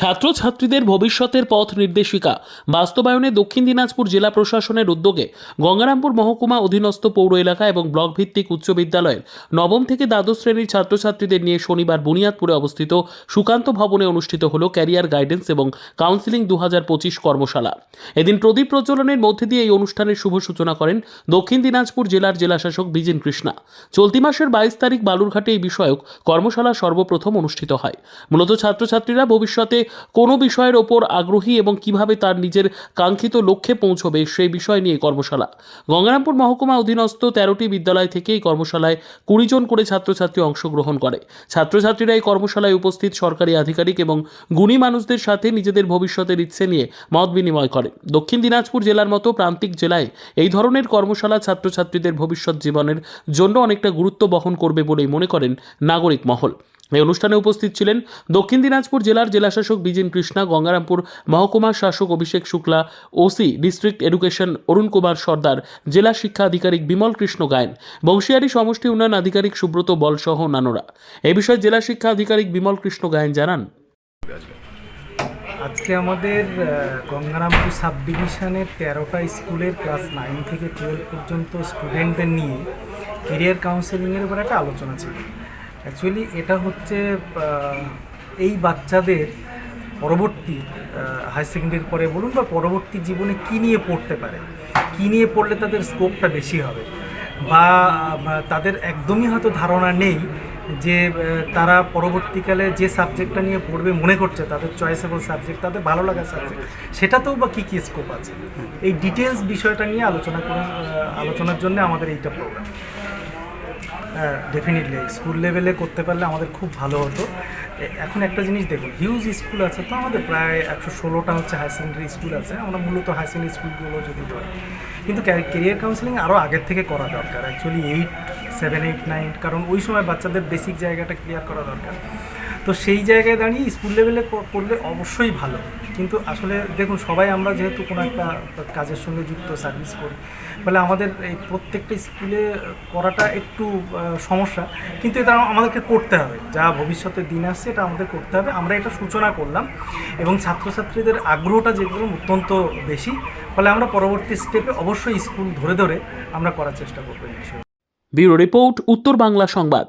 ছাত্রছাত্রীদের ভবিষ্যতের পথ নির্দেশিকা। বাস্তবায়নে দক্ষিণ দিনাজপুর জেলা প্রশাসনের উদ্যোগে গঙ্গারামপুর মহকুমা অধীনস্থ পৌর এলাকা এবং ব্লক ভিত্তিক উচ্চ বিদ্যালয়ের নবম থেকে দ্বাদশ শ্রেণির ছাত্রছাত্রীদের নিয়ে শনিবার বুনিয়াদপুরে অবস্থিত সুকান্ত ভবনে অনুষ্ঠিত হল ক্যারিয়ার গাইডেন্স এবং কাউন্সিলিং দু হাজার পঁচিশ কর্মশালা। এদিন প্রদীপ প্রজ্বলনের মধ্যে দিয়ে এই অনুষ্ঠানের শুভ সূচনা করেন দক্ষিণ দিনাজপুর জেলার জেলাশাসক বিজেন কৃষ্ণা। চলতি মাসের বাইশ তারিখ বালুরঘাটে এই বিষয়ক কর্মশালা সর্বপ্রথম অনুষ্ঠিত হয়। মূলত ছাত্রছাত্রীরা ভবিষ্যতে কোনো বিষয়ের ওপর আগ্রহী এবং কীভাবে তার নিজের কাঙ্ক্ষিত লক্ষ্যে পৌঁছবে সেই বিষয় নিয়ে কর্মশালা। গঙ্গারামপুর মহকুমা অধীনস্থ তেরোটি বিদ্যালয় থেকে এই কর্মশালায় কুড়ি জন করে ছাত্রছাত্রী অংশগ্রহণ করে। ছাত্রছাত্রীরা এই কর্মশালায় উপস্থিত সরকারি আধিকারিক এবং গুণী মানুষদের সাথে নিজেদের ভবিষ্যতের ইচ্ছে নিয়ে মত বিনিময় করে দক্ষিণ দিনাজপুর জেলার মতো প্রান্তিক জেলায় এই ধরনের কর্মশালা ছাত্রছাত্রীদের ভবিষ্যৎ জীবনের জন্য অনেকটা গুরুত্ব বহন করবে বলেই মনে করেন নাগরিক মহল। এই অনুষ্ঠানে উপস্থিত ছিলেন দক্ষিণ দিনাজপুর জেলার জেলাশাসক বিজেন কৃষ্ণা, গঙ্গারামপুর মহকুমার শাসক Abhishek Shukla, OC district education Arun Kumar Sardar, জেলা শিক্ষা আধিকারিক বিমল কৃষ্ণ গায়েন, বংশিয়ারি সমষ্টি উন্নয়ন আধিকারিক সুব্রত বলসহ অন্যান্যরা। এ বিষয়ে জেলা শিক্ষা আধিকারিক বিমল কৃষ্ণ গায়েন জানান। আজকে আমাদের গঙ্গারামপুর সাব ডিভিশনের তেরোটা স্কুলের ক্লাস নাইন থেকে টুয়েলভ পর্যন্ত স্টুডেন্টদের নিয়ে কেরিয়ার কাউন্সেলিংয়ের উপর একটা আলোচনা ছিল। অ্যাকচুয়ালি এটা হচ্ছে এই বাচ্চাদের পরবর্তী হাই সেকেন্ডারির পরে বলুন বা পরবর্তী জীবনে কী নিয়ে পড়তে পারে। কী নিয়ে পড়লে তাদের স্কোপটা বেশি হবে? বা বা তাদের একদমই হয়তো ধারণা নেই যে তারা পরবর্তীকালে যে সাবজেক্টটা নিয়ে পড়বে মনে করছে, তাদের চয়েসেবল সাবজেক্ট তাদের ভালো লাগার সাবজেক্ট সেটাতেও বা কী কী স্কোপ আছে? এই ডিটেলস বিষয়টা নিয়ে আলোচনা করে আলোচনার জন্য আমাদের এইটা প্রোগ্রাম ডেফিনেটলি স্কুল লেভেলে করতে পারলে আমাদের খুব ভালো হতো। এখন একটা জিনিস দেখুন হিউজ স্কুল আছে তো আমাদের প্রায় একশো ষোলোটা হচ্ছে হায়ার সেকেন্ডারি স্কুল আছে। আমরা মূলত হায়ার সেকেন্ডারি স্কুলগুলো যদি ধরি। কিন্তু কেরিয়ার কাউন্সিলিং আরও আগের থেকে করা দরকার। Actually eight seven eight nine কারণ ওই সময় বাচ্চাদের বেসিক জায়গাটা ক্লিয়ার করা দরকার। তো সেই জায়গায় দাঁড়িয়ে স্কুল লেভেলে করলে অবশ্যই ভালো। কিন্তু আসলে দেখুন, সবাই আমরা যেহেতু কোনো একটা কাজের সঙ্গে যুক্ত সার্ভিস করি, ফলে আমাদের এই প্রত্যেকটা স্কুলে করাটা একটু সমস্যা। কিন্তু এটা আমাদেরকে করতে হবে। যা ভবিষ্যতে দিন আসছে, এটা আমাদের করতে হবে। আমরা এটা সূচনা করলাম এবং ছাত্রছাত্রীদের আগ্রহটা যেগুলো অত্যন্ত বেশি, ফলে আমরা পরবর্তী স্টেপে অবশ্যই স্কুল ধরে ধরে আমরা করার চেষ্টা করব এই বিষয়ে ব্যুরো রিপোর্ট, উত্তর বাংলা সংবাদ।